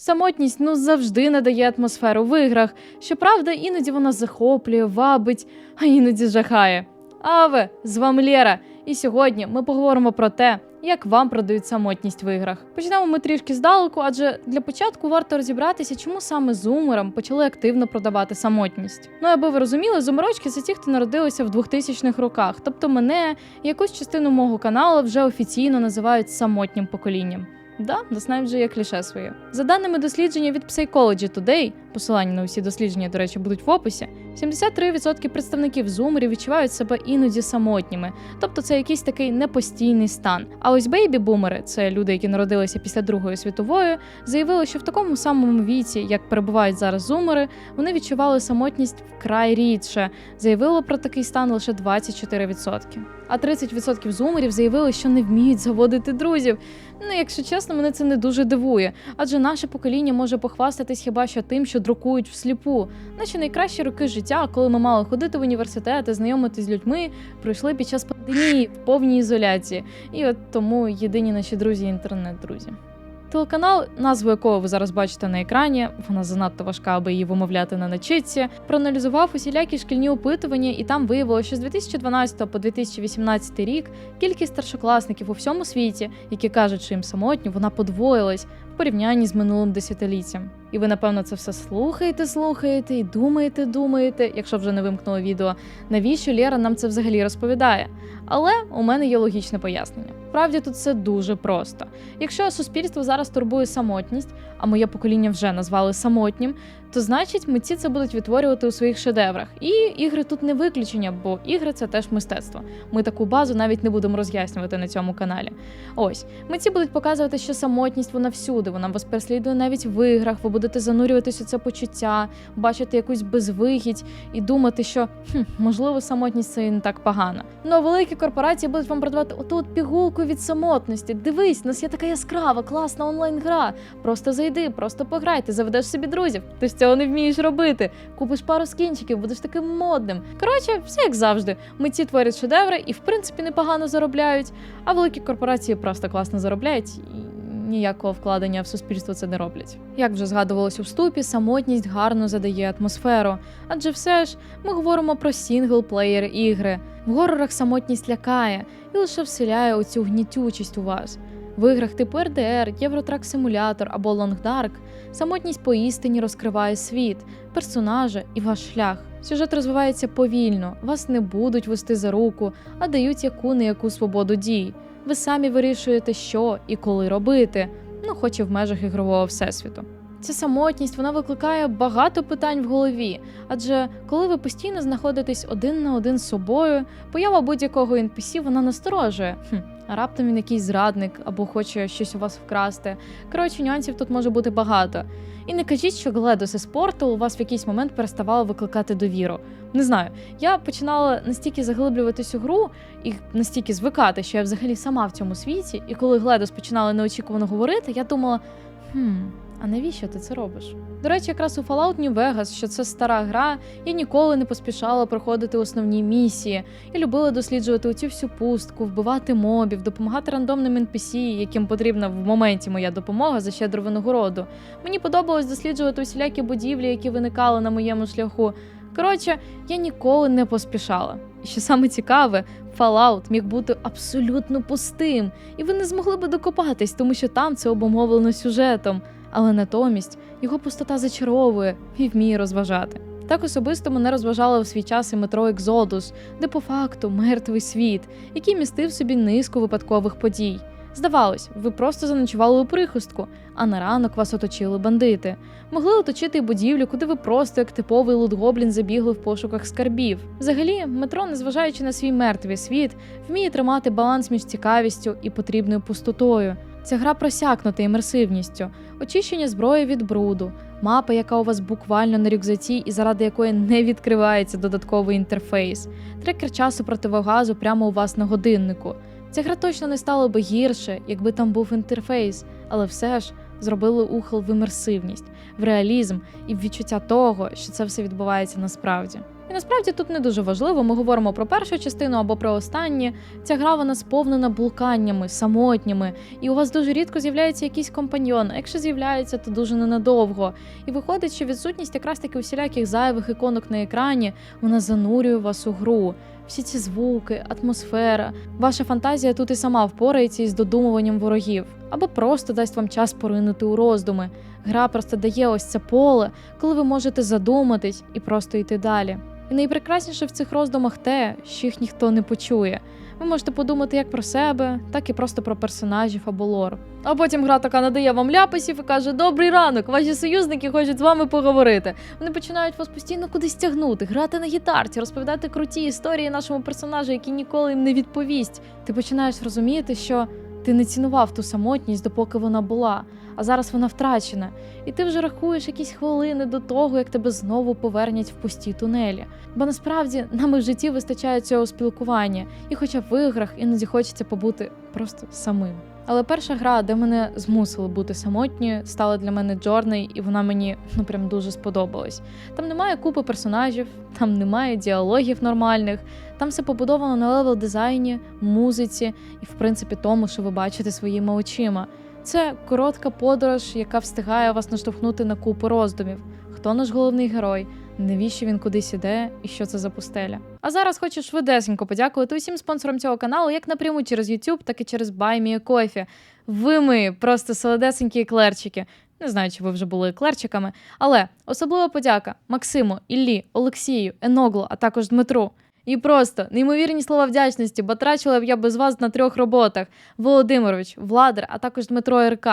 Самотність ну завжди надає атмосферу в іграх. Щоправда, іноді вона захоплює, вабить, а іноді жахає. Аве, з вами Лєра, і сьогодні ми поговоримо про те, як вам продають самотність в іграх. Почнемо ми трішки здалеку, адже для початку варто розібратися, чому саме зумерам почали активно продавати самотність. Ну аби ви розуміли, зумерочки це ті, хто народилися в 2000-х роках, тобто мене якусь частину мого каналу вже офіційно називають самотнім поколінням. Да, нас навіть вже є кліше своє. За даними дослідження від Psychology Today, посилання на усі дослідження, до речі, будуть в описі. 73% представників зумерів відчувають себе іноді самотніми, тобто це якийсь такий непостійний стан. А ось бейбі-бумери, це люди, які народилися після Другої світової, заявили, що в такому самому віці, як перебувають зараз зумери, вони відчували самотність вкрай рідше. Заявило про такий стан лише 24%. А 30% зумерів заявили, що не вміють заводити друзів. Ну, якщо чесно, мене це не дуже дивує, адже наше покоління може похвастатись хіба що тим, що друкують всліпу. Наші найкращі роки життя, коли ми мали ходити в університет і знайомитись з людьми, пройшли під час пандемії в повній ізоляції. І от тому єдині наші друзі інтернет-друзі. Телеканал, назву якого ви зараз бачите на екрані, вона занадто важка, аби її вимовляти на начитці, проаналізував усілякі шкільні опитування, і там виявилося, що з 2012 по 2018 рік кількість старшокласників у всьому світі, які кажуть, що їм самотньо, вона подвоїлась в порівнянні з минулим десятиліттям. І ви, напевно, це все слухаєте, слухаєте і думаєте, думаєте, якщо вже не вимкнуло відео, навіщо Лєра нам це взагалі розповідає. Але у мене є логічне пояснення. Справді тут все дуже просто. Якщо суспільство зараз турбує самотність, а моє покоління вже назвали самотнім, то значить митці це будуть відтворювати у своїх шедеврах. І ігри тут не виключення, бо ігри це теж мистецтво. Ми таку базу навіть не будемо роз'яснювати на цьому каналі. Ось митці будуть показувати, що самотність вона всюди, вона вас переслідує навіть в іграх. Ви будете занурюватися у це почуття, бачити якусь безвихідь і думати, що хм, можливо самотність це не так погано. Ну а великі корпорації будуть вам продавати оту от пігулку від самотності. Дивись, у нас є така яскрава, класна онлайн-гра. Просто зайди, просто пограй, ти заведеш собі друзів. Ти ж цього не вмієш робити. Купиш пару скінчиків, будеш таким модним. Коротше, все як завжди. Митці творять шедеври і в принципі непогано заробляють. А великі корпорації просто класно заробляють ніякого вкладення в суспільство це не роблять. Як вже згадувалось у вступі, самотність гарно задає атмосферу. Адже все ж ми говоримо про сінглплеєр ігри. В горорах самотність лякає і лише вселяє оцю гнітючість у вас. В іграх типу RDR, Євротрак Симулятор або Dark самотність поістині розкриває світ, персонажа і ваш шлях. Сюжет розвивається повільно, вас не будуть вести за руку, а дають яку не яку свободу дій. Ви самі вирішуєте, що і коли робити, ну хоч і в межах ігрового всесвіту. Ця самотність вона викликає багато питань в голові, адже коли ви постійно знаходитесь один на один з собою, поява будь-якого NPC вона насторожує. Хм, раптом він якийсь зрадник або хоче щось у вас вкрасти. Коротше, нюансів тут може бути багато. І не кажіть, що гледоси спорту у вас в якийсь момент переставало викликати довіру. Не знаю, я починала настільки заглиблюватись у гру і настільки звикати, що я взагалі сама в цьому світі. І коли Гледос починала неочікувано говорити, я думала, хм. А навіщо ти це робиш? До речі, якраз у Fallout New Vegas, що це стара гра, я ніколи не поспішала проходити основні місії. Я любила досліджувати оцю всю пустку, вбивати мобів, допомагати рандомним NPC, яким потрібна в моменті моя допомога за щедру винагороду. Мені подобалось досліджувати усілякі будівлі, які виникали на моєму шляху. Коротше, я ніколи не поспішала. І що саме цікаве, Fallout міг бути абсолютно пустим, і ви не змогли би докопатись, тому що там це обумовлено сюжетом але натомість його пустота зачаровує і вміє розважати. Так особисто мене розважало в свій час і метро Екзодус, де по факту мертвий світ, який містив собі низку випадкових подій. Здавалось, ви просто заночували у прихистку, а на ранок вас оточили бандити. Могли оточити будівлю, куди ви просто як типовий лутгоблін забігли в пошуках скарбів. Взагалі, метро, незважаючи на свій мертвий світ, вміє тримати баланс між цікавістю і потрібною пустотою. Ця гра просякнута імерсивністю, очищення зброї від бруду, мапа, яка у вас буквально на рюкзаці і заради якої не відкривається додатковий інтерфейс, трекер часу противогазу прямо у вас на годиннику. Ця гра точно не стала би гірше, якби там був інтерфейс, але все ж зробили ухил в імерсивність, в реалізм і в відчуття того, що це все відбувається насправді. І насправді тут не дуже важливо, ми говоримо про першу частину або про останнє. Ця гра вона сповнена блуканнями, самотніми, і у вас дуже рідко з'являється якийсь компаньйон. А якщо з'являється, то дуже ненадовго. І виходить, що відсутність якраз таки усіляких зайвих іконок на екрані вона занурює вас у гру. Всі ці звуки, атмосфера, ваша фантазія тут і сама впорається із додумуванням ворогів, або просто дасть вам час поринути у роздуми. Гра просто дає ось це поле, коли ви можете задуматись і просто йти далі. І найпрекрасніше в цих роздумах те, що їх ніхто не почує. Ви можете подумати як про себе, так і просто про персонажів або лор. А потім гра така надає вам ляписів і каже: Добрий ранок, ваші союзники хочуть з вами поговорити. Вони починають вас постійно кудись тягнути, грати на гітарці, розповідати круті історії нашому персонажу, який ніколи їм не відповість. Ти починаєш розуміти, що ти не цінував ту самотність, допоки вона була, а зараз вона втрачена. І ти вже рахуєш якісь хвилини до того, як тебе знову повернять в пусті тунелі. Бо насправді нам і в житті вистачає цього спілкування, і хоча в іграх іноді хочеться побути просто самим. Але перша гра, де мене змусили бути самотньою, стала для мене Джорний, і вона мені ну прям дуже сподобалась. Там немає купи персонажів, там немає діалогів нормальних, там все побудовано на левел дизайні, музиці і, в принципі, тому, що ви бачите своїми очима. Це коротка подорож, яка встигає вас наштовхнути на купу роздумів. Хто наш головний герой? Навіщо він кудись іде і що це за пустеля? А зараз хочу швидесенько подякувати усім спонсорам цього каналу, як напряму через YouTube, так і через BuyMeACoffee. Ви ми просто солодесенькі еклерчики. Не знаю, чи ви вже були еклерчиками, але особлива подяка Максиму, Іллі, Олексію, Еноглу, а також Дмитру. І просто неймовірні слова вдячності, бо трачила б я без вас на трьох роботах: Володимирович, Владер, а також Дмитро РК.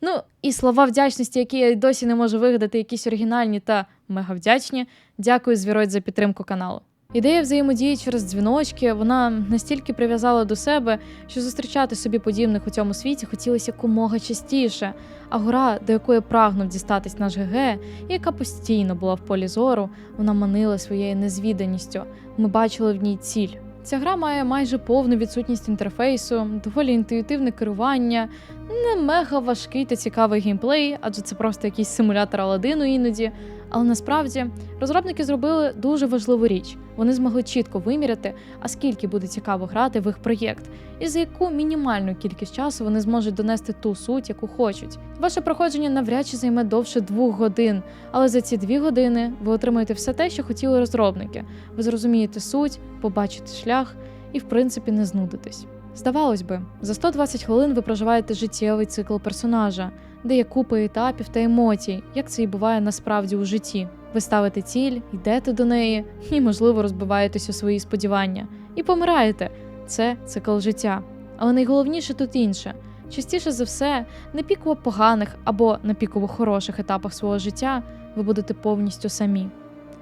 Ну і слова вдячності, які я досі не можу вигадати, якісь оригінальні та мега вдячні. Дякую, Звіроїд, за підтримку каналу. Ідея взаємодії через дзвіночки вона настільки прив'язала до себе, що зустрічати собі подібних у цьому світі хотілося якомога частіше. А гора, до якої прагнув дістатись наш ГГ, яка постійно була в полі зору, вона манила своєю незвіданістю. Ми бачили в ній ціль. Ця гра має майже повну відсутність інтерфейсу, доволі інтуїтивне керування, не мега важкий та цікавий геймплей, адже це просто якийсь симулятор Аладдину іноді. Але насправді розробники зробили дуже важливу річ. Вони змогли чітко виміряти, а скільки буде цікаво грати в їх проєкт, і за яку мінімальну кількість часу вони зможуть донести ту суть, яку хочуть. Ваше проходження навряд чи займе довше двох годин, але за ці дві години ви отримаєте все те, що хотіли розробники. Ви зрозумієте суть, побачите шлях і, в принципі, не знудитесь. Здавалось би, за 120 хвилин ви проживаєте життєвий цикл персонажа, де є купа етапів та емоцій, як це і буває насправді у житті. Ви ставите ціль, йдете до неї і, можливо, розбиваєтесь у свої сподівання. І помираєте. Це цикл життя. Але найголовніше тут інше. Частіше за все, на піково поганих або на піково хороших етапах свого життя ви будете повністю самі.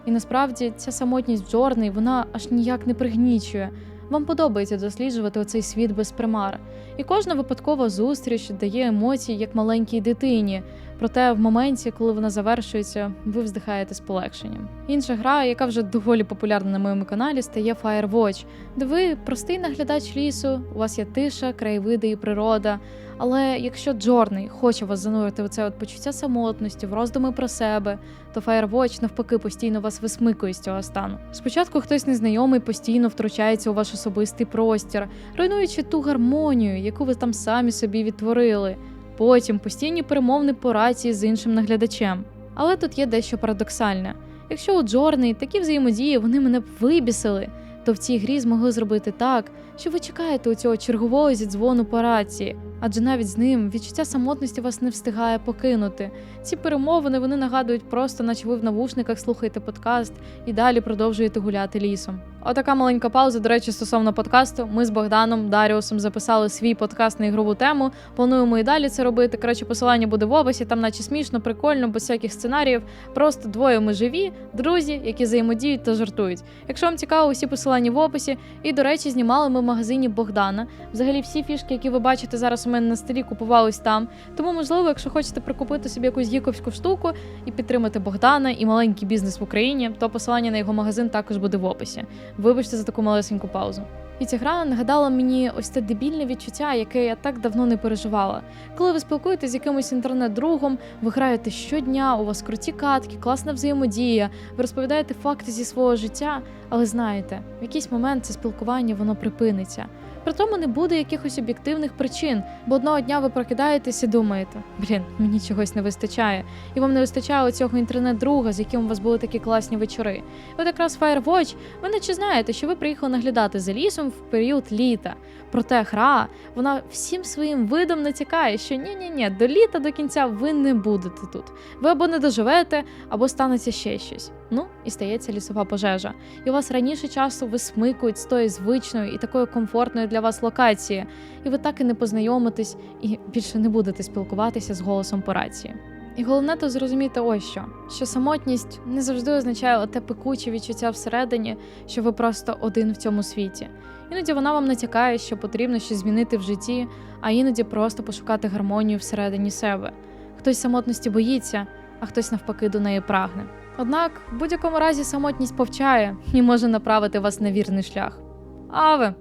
І насправді ця самотність в Джорний, вона аж ніяк не пригнічує. Вам подобається досліджувати оцей світ без примар. І кожна випадкова зустріч дає емоції як маленькій дитині. Проте в моменті, коли вона завершується, ви вздихаєте з полегшенням. Інша гра, яка вже доволі популярна на моєму каналі, стає Firewatch, де ви простий наглядач лісу, у вас є тиша, краєвиди і природа. Але якщо Джорний хоче вас занурити в це от почуття самотності, в роздуми про себе, то Firewatch навпаки постійно вас висмикує з цього стану. Спочатку хтось незнайомий постійно втручається у ваш особистий простір, руйнуючи ту гармонію, яку ви там самі собі відтворили. Потім постійні перемовни по рації з іншим наглядачем. Але тут є дещо парадоксальне. Якщо у Джорни такі взаємодії вони мене б вибісили, то в цій грі змогли зробити так, що ви чекаєте у цього чергового зідзвону по рації, адже навіть з ним відчуття самотності вас не встигає покинути. Ці перемовини вони нагадують просто, наче ви в навушниках слухаєте подкаст і далі продовжуєте гуляти лісом. Отака маленька пауза. До речі, стосовно подкасту. Ми з Богданом Даріусом записали свій подкаст на ігрову тему. Плануємо і далі це робити. Коротше, посилання буде в описі. Там, наче смішно, прикольно, без всяких сценаріїв. Просто двоє ми живі, друзі, які взаємодіють та жартують. Якщо вам цікаво, усі посилання в описі. І, до речі, знімали ми магазині Богдана. Взагалі, всі фішки, які ви бачите зараз у мене на столі, купувались там. Тому, можливо, якщо хочете прикупити собі якусь гіковську штуку і підтримати Богдана і маленький бізнес в Україні, то посилання на його магазин також буде в описі. Вибачте за таку малесеньку паузу. І ця гра нагадала мені ось те дебільне відчуття, яке я так давно не переживала. Коли ви спілкуєтесь з якимось інтернет-другом, ви граєте щодня, у вас круті катки, класна взаємодія, ви розповідаєте факти зі свого життя, але знаєте, в якийсь момент це спілкування воно припиниться. При тому не буде якихось об'єктивних причин, бо одного дня ви прокидаєтесь і думаєте, блін, мені чогось не вистачає, і вам не вистачає цього інтернет-друга, з яким у вас були такі класні вечори. От якраз Firewatch, ви наче знаєте, що ви приїхали наглядати за лісом в період літа. Проте гра, вона всім своїм видом натякає, що ні-ні ні, до літа до кінця ви не будете тут. Ви або не доживете, або станеться ще щось. Ну і стається лісова пожежа. І у вас раніше часу висмикують з тої звичної і такої комфортної для вас локації, і ви так і не познайомитесь і більше не будете спілкуватися з голосом по рації. І головне то зрозуміти ось що: що самотність не завжди означає те пекуче відчуття всередині, що ви просто один в цьому світі. Іноді вона вам натякає, що потрібно щось змінити в житті, а іноді просто пошукати гармонію всередині себе. Хтось самотності боїться, а хтось навпаки до неї прагне. Однак в будь-якому разі самотність повчає і може направити вас на вірний шлях. Аве,